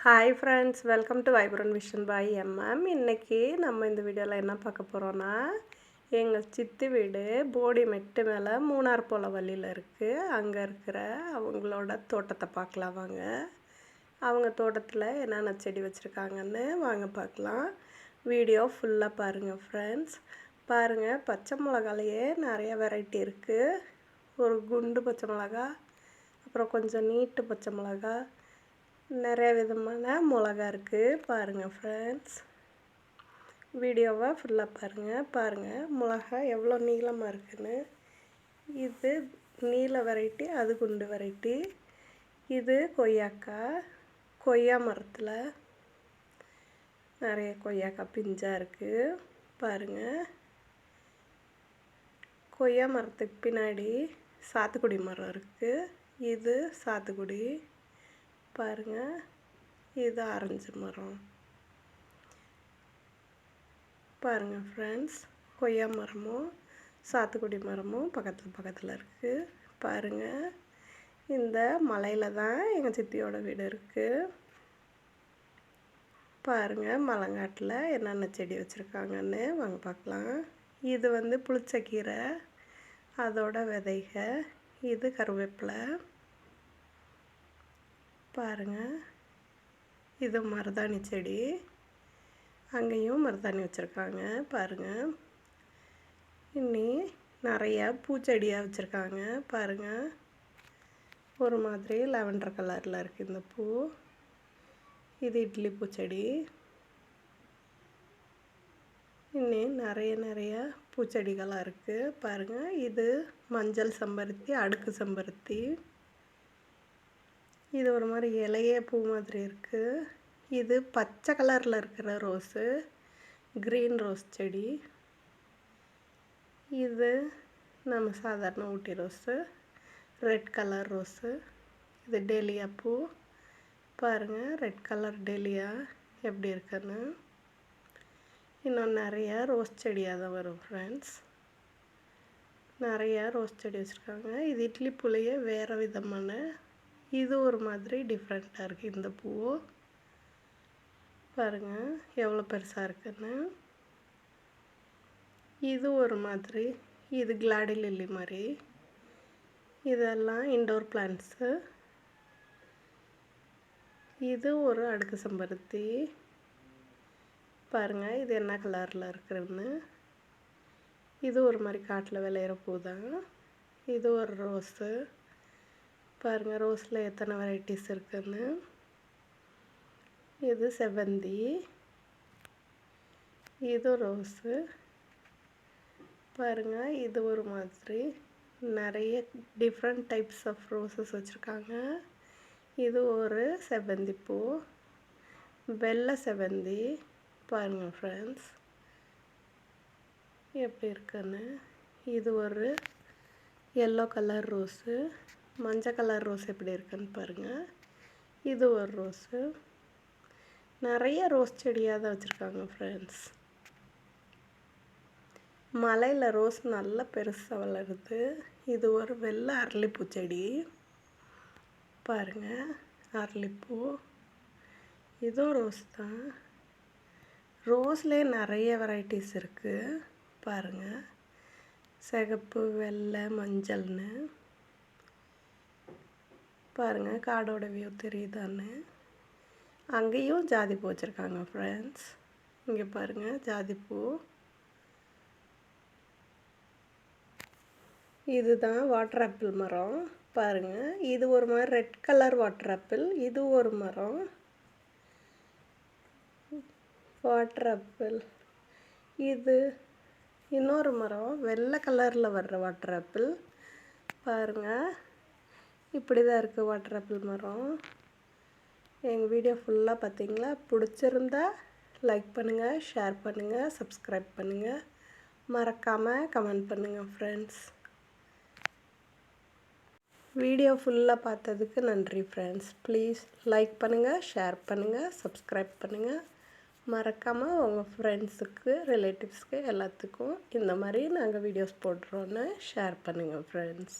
Hi friends welcome to vibrant vision boy M இன்றைக்கி நம்ம இந்த வீடியோவில் என்ன பார்க்க போகிறோன்னா எங்கள் சித்தி வீடு போடி மெட்டு மேலே மூணார் போல வழியில் இருக்குது அங்கே இருக்கிற அவங்களோட தோட்டத்தை பார்க்கலாம் வாங்க. அவங்க தோட்டத்தில் என்னென்ன செடி வச்சுருக்காங்கன்னு வாங்க பார்க்கலாம். வீடியோ ஃபுல்லாக பாருங்கள் ஃப்ரெண்ட்ஸ் பாருங்கள் பச்சை மிளகாலையே நிறைய வெரைட்டி இருக்குது ஒரு குண்டு பச்சை மிளகா அப்புறம் கொஞ்சம் நீட்டு பச்சை மிளகா நிறைய விதமான மிளகா இருக்குது பாருங்கள் ஃப்ரெண்ட்ஸ் வீடியோவை ஃபுல்லாக பாருங்கள் பாருங்கள் மிளகா எவ்வளோ நீளமாக இருக்குன்னு. இது நீல வெரைட்டி அது குண்டு வெரைட்டி இது கொய்யாக்காய் கொய்யா மரத்தில் நிறைய கொய்யாக்காய் பிஞ்சாக இருக்குது பாருங்கள் கொய்யா மரத்துக்கு பின்னாடி சாத்துக்குடி மரம் இருக்குது இது சாத்துக்குடி. பாருங்கள் இது ஆரஞ்சு மரம். பாருங்கள் ஃப்ரெண்ட்ஸ் கொய்யா மரமும் சாத்துக்குடி மரமும் பக்கத்தில் பக்கத்தில் இருக்குது பாருங்கள் இந்த மலையில் தான் எங்கள் சித்தியோட வீடு இருக்குது பாருங்கள் மலங்காட்டில் என்னென்ன செடி வச்சுருக்காங்கன்னு வாங்க பார்க்கலாம் இது வந்து புளிச்சக்கீரை அதோட விதைக இது கருவேப்பிலை. பாருங்கள் இது மருதாணி செடி. அங்கேயும் மருதாணி வச்சுருக்காங்க. பாருங்கள் இன்னி நிறையா பூச்செடியாக வச்சுருக்காங்க. பாருங்கள் ஒரு மாதிரி லெவண்டர் கலரில் இருக்குது இந்த பூ. இது இட்லி பூச்செடி. இன்னி நிறைய நிறைய பூச்செடிகளாக இருக்குது பாருங்கள் இது மஞ்சள் செம்பருத்தி அடுக்கு செம்பருத்தி. இது ஒரு மாதிரி இலைய பூ மாதிரி இருக்குது இது பச்சை கலரில் இருக்கிற ரோஸு க்ரீன் ரோஸ் செடி. இது நம்ம சாதாரண Ooty rose red colour rose. இது டெலியா பூ. பாருங்கள் ரெட் கலர் டெலியா எப்படி இருக்குன்னு. இன்னும் நிறையா ரோஸ் செடியாக தான் வரும் ஃப்ரெண்ட்ஸ் நிறையா ரோஸ் செடி வச்சுருக்காங்க. இது இட்லி புளியே வேறு விதமான இது ஒரு மாதிரி டிஃப்ரெண்ட்டாக இருக்குது இந்த பூ. பாருங்கள் எவ்வளோ பெருசாக இருக்குன்னு. இது ஒரு மாதிரி இது கிளாடி லில்லி மாதிரி. இதெல்லாம் இண்டோர் பிளான்ட்ஸு இது ஒரு அடுக்கு செம்பருத்தி. பாருங்கள் இது என்ன கலரில் இருக்கிறதுன்னு இது ஒரு மாதிரி காட்டில் விளையிற பூ தான். இது ஒரு ரோஸு பாருங்கள் ரோஸில் எத்தனை வெரைட்டிஸ் இருக்குதுன்னு இது செவ்வந்தி. இது ரோஸு. பாருங்கள் இது ஒரு மாதிரி. நிறைய டிஃப்ரெண்ட் டைப்ஸ் ஆஃப் ரோஸஸ் வச்சுருக்காங்க. இது ஒரு செவ்வந்தி பூ. வெள்ளை செவ்வந்தி. பாருங்கள் ஃப்ரெண்ட்ஸ் எப்படி இருக்குன்னு. இது ஒரு எல்லோ கலர் ரோஸு மஞ்சள் கலர் ரோஸ் எப்படி இருக்குன்னு பாருங்கள் இது ஒரு ரோஸு. நிறைய ரோஸ் செடியாக தான் வச்சுருக்காங்க ஃப்ரெண்ட்ஸ் மலையில் ரோஸ் நல்லா பெருசாக வளருது. இது ஒரு வெள்ளை அரளிப்பூ செடி. பாருங்கள் அரளிப்பூ. இதுவும் ரோஸ் தான். ரோஸ்லேயே நிறைய வெரைட்டிஸ் இருக்குது பாருங்கள் சிகப்பு வெள்ளை மஞ்சள்னு. பாருங்கள் காடோட வியூ தெரியுதான்னு. அங்கேயும் ஜாதிப்பூ வச்சுருக்காங்க ஃப்ரெண்ட்ஸ் இங்கே பாருங்கள் ஜாதிப்பூ இதுதான் வாட்டர் ஆப்பிள் மரம். பாருங்கள் இது ஒரு மாதிரி ரெட் கலர் வாட்டர் ஆப்பிள் இது ஒரு மரம். வாட்டர் ஆப்பிள் இது இன்னொரு மரம். வெள்ளை கலரில் வர்ற வாட்டர் ஆப்பிள் பாருங்கள் இப்படி தான் இருக்குது வாட்டர் ஆப்பிள் மரம். எங்கள் வீடியோ ஃபுல்லாக பார்த்தீங்களா பிடிச்சிருந்தா லைக் பண்ணுங்கள் ஷேர் பண்ணுங்கள் சப்ஸ்கிரைப் பண்ணுங்கள் மறக்காமல் கமெண்ட் பண்ணுங்கள் ஃப்ரெண்ட்ஸ் வீடியோ ஃபுல்லாக பார்த்ததுக்கு நன்றி ஃப்ரெண்ட்ஸ் ப்ளீஸ் லைக் பண்ணுங்கள் ஷேர் பண்ணுங்கள் சப்ஸ்கிரைப் பண்ணுங்கள் மறக்காமல் உங்கள் ஃப்ரெண்ட்ஸுக்கு ரிலேட்டிவ்ஸ்க்கு எல்லாத்துக்கும் இந்த மாதிரி நாங்கள் வீடியோஸ் போடுறோன்னு ஷேர் பண்ணுங்கள் ஃப்ரெண்ட்ஸ்